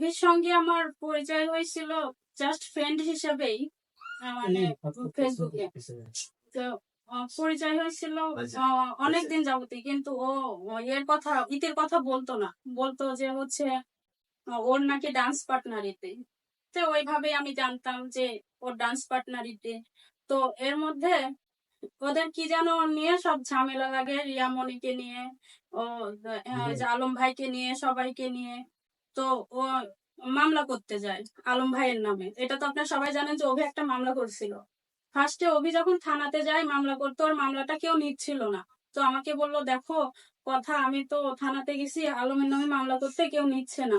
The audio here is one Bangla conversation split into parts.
এর সঙ্গে আমার পরিচয় হয়েছিল জাস্ট ফ্রেন্ড হিসেবেই মানে ফেসবুকে তো পরিচয় হয়েছিল অনেক দিন যাবতই কিন্তু ও এর কথা ইতির কথা বলতো না। বলতো যে হচ্ছে ওর নাকি ডান্স পার্টনারিতে তো ওইভাবেই আমি জানতাম যে ওর ডান্স পার্টনারিতে তো এর মধ্যে ওদের কি যেন নিয়ে সব ঝামেলা লাগে রিয়ামণিকে নিয়ে ও যে আলম ভাইকে নিয়ে সবাইকে নিয়ে। তো ও মামলা করতে যায়, আলম ভাইয়ের নামে। এটা তো আপনারা সবাই জানেন যে অভি একটা মামলা করছিল। ফার্স্টে অভি যখন থানাতে যায়, মামলা করতে, ওর মামলাটা কেউ নিচ্ছিল না। তো আমাকে বলল, দেখো, কথা, আমি তো থানাতে গেছি, আলমের নামে মামলা করতে কেউ নিচ্ছে না।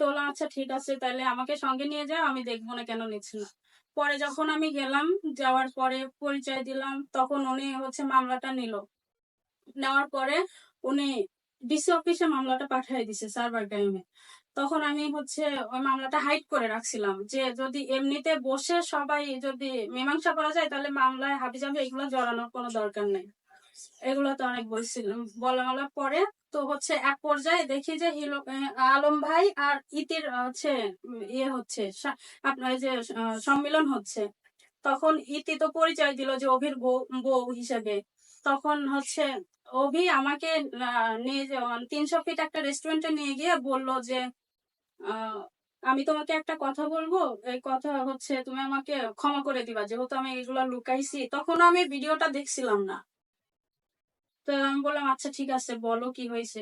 তো বললাম আচ্ছা ঠিক আছে, তাহলে আমাকে সঙ্গে নিয়ে যাও, আমি দেখব না কেন নিচ্ছে না। পরে যখন আমি গেলাম, যাওয়ার পরে পরিচয় দিলাম, তখন উনি হচ্ছে মামলাটা নিল। নেওয়ার পরে উনি ডিসি অফিসে মামলাটা পাঠিয়ে দিছে, সার্ভার টাইমে তখন আমি হচ্ছে ওই মামলাটা হাইড করে রাখছিলাম যে যদি এমনিতে বসে সবাই যদি মীমাংসা করা যায়, তাহলে মামলায় হাবিজাবি এগুলো জড়ানোর কোনো দরকার নেই। এগুলো তো অনেক বলছিলাম বলা বলার পরে তো হচ্ছে এক পর্যায়ে দেখি যে হিলো আলম ভাই আর ইতির হচ্ছে ইয়ে হচ্ছে আপনার যে সম্মিলন হচ্ছে। তখন ইতি তো পরিচয় দিল যে অভির বউ হিসেবে। তখন হচ্ছে অভি আমাকে নিয়ে যে তিনশো ফিট একটা রেস্টুরেন্টে নিয়ে গিয়ে বলল যে আমি তোমাকে একটা কথা বলব। এই কথা হচ্ছে, তুমি আমাকে ক্ষমা করে দিবা। যেহেতু আমি এগুলো লুকাইছি তখন আমি ভিডিওটা দেখছিলাম না। তো আমি বললাম আচ্ছা ঠিক আছে, বলো কি হয়েছে?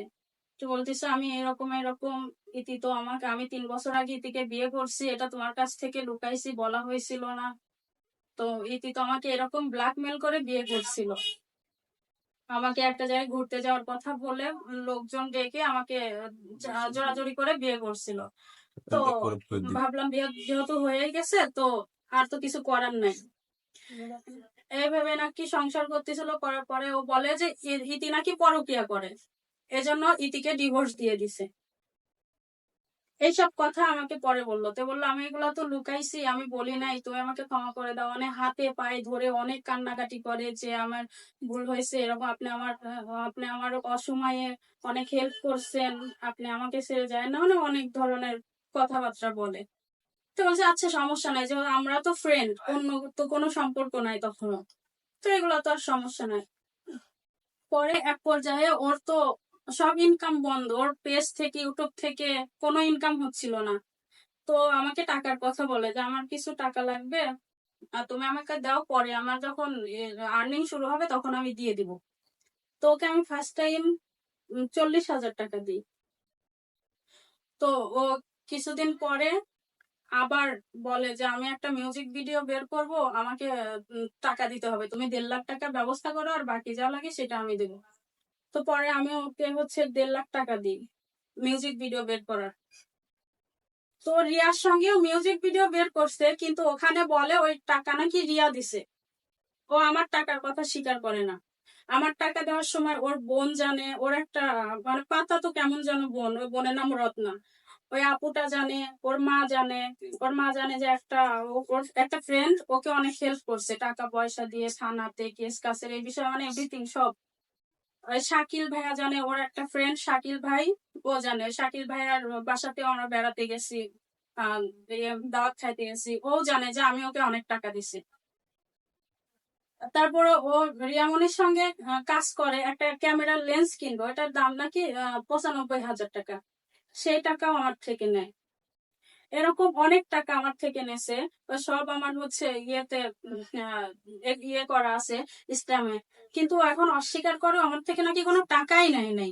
তো বলতেছে, আমি এরকম এরকম ইতি তো আমাকে, আমি তিন বছর আগে ইতিকে বিয়ে করছি, এটা তোমার কাছ থেকে লুকাইছি, বলা হয়েছিল না। তো ইতি তো আমাকে এরকম ব্ল্যাকমেল করে বিয়ে করছিল। আমাকে একটা জায়গায় ঘুরতে যাওয়ার কথা বলে লোকজন ডেকে আমাকে জোরাজোরি করে বিয়ে করছিল। তো ভাবলাম বিয়ে যেহেতু হয়ে গেছে তো আর তো কিছু করার নাই। এইভাবে নাকি সংসার করতেছিল করার পরে ও বলে যে ইতি নাকি পরকিয়া করে। এজন্য ইতিকে ডিভোর্স দিয়ে দিছে। এইসব কথা আমাকে পরে বলল। তো বলল, আমি এগুলো তো লুকাইছি, আমি বলি নাই। তুমি আমাকে ক্ষমা করে দাও। অনেক হাতে পায়ে ধরে অনেক কান্নাকাটি করে যে আমার ভুল হয়েছে, এরকম আপনি আমার আপনি আমার অসময়ে অনেক হেল্প করছেন, আপনি আমাকে ছেড়ে যায় না। মানে অনেক ধরনের কথাবার্তা বলে। তো বলছে আচ্ছা সমস্যা নাই। যে আমরা তো ফ্রেন্ড অন্য তো কোনো সম্পর্ক নাই তখনও তো এগুলো তো আর সমস্যা নাই। পরে এক পর্যায়ে ওর তো সব ইনকাম বন্ধ। ওর পেজ থেকে ইউটিউব থেকে কোনো ইনকাম হচ্ছিল না। তো আমাকে টাকার কথা বলে যে, আমার কিছু টাকা লাগবে, আর তুমি আমাকে দাও, পরে আমার যখন আর্নিং শুরু হবে তখন আমি দিয়ে দিব। তো ওকে আমি ফার্স্ট টাইম চল্লিশ হাজার টাকা দিই। তো ও কিছুদিন পরে আবার বলে যে, আমি একটা মিউজিক ভিডিও বের করব, আমাকে টাকা দিতে হবে। তুমি দেড় লাখ টাকা ব্যবস্থা করো, আর বাকি যা লাগে সেটা আমি দেবো। তো পরে আমি ওকে হচ্ছে দেড় লাখ টাকা দিই মিউজিক ভিডিও বের করার। তো রিয়ার সঙ্গেও মিউজিক ভিডিও বের করছে, কিন্তু ওখানে বলে ওই টাকা নাকি রিয়া দিছে। ও আমার টাকার কথা স্বীকার করে না। আমার টাকা দেওয়ার সময় ওর বোন জানে, ওর একটা মানে পাতা তো কেমন যেন বোন, ওই বোনের নাম রত্না। ওই আপুটা জানে, ওর মা জানে, ওর মা জানে যে একটা ওর একটা ফ্রেন্ড ওকে অনেক হেল্প করছে টাকা পয়সা দিয়ে, থানাতে কেস কাসের এই বিষয়ে মানে এভরিথিং সব। শাকিল ভাইয়া জানে, ওর একটা ফ্রেন্ড শাকিল ভাই, ও জানে। শাকিল ভাইয়ার বাসাতে আমরা বেড়াতে গেছি দাওয়াত খাইতে গেছি। ও জানে যে আমি ওকে অনেক টাকা দিছি। তারপরে ও রিয়ামনির সঙ্গে কাজ করে, একটা ক্যামেরার লেন্স কিনবো। এটার দাম নাকি পঁচানব্বই হাজার টাকা। সেই টাকাও আমার থেকে নেয়। এরকম অনেক টাকা আমার থেকে নেছে। সব আমার হচ্ছে ইয়েতে ইয়ে করা আছে ইসলামে কিন্তু এখন অস্বীকার করো আমার থেকে নাকি কোনো টাকাই নেয় নাই।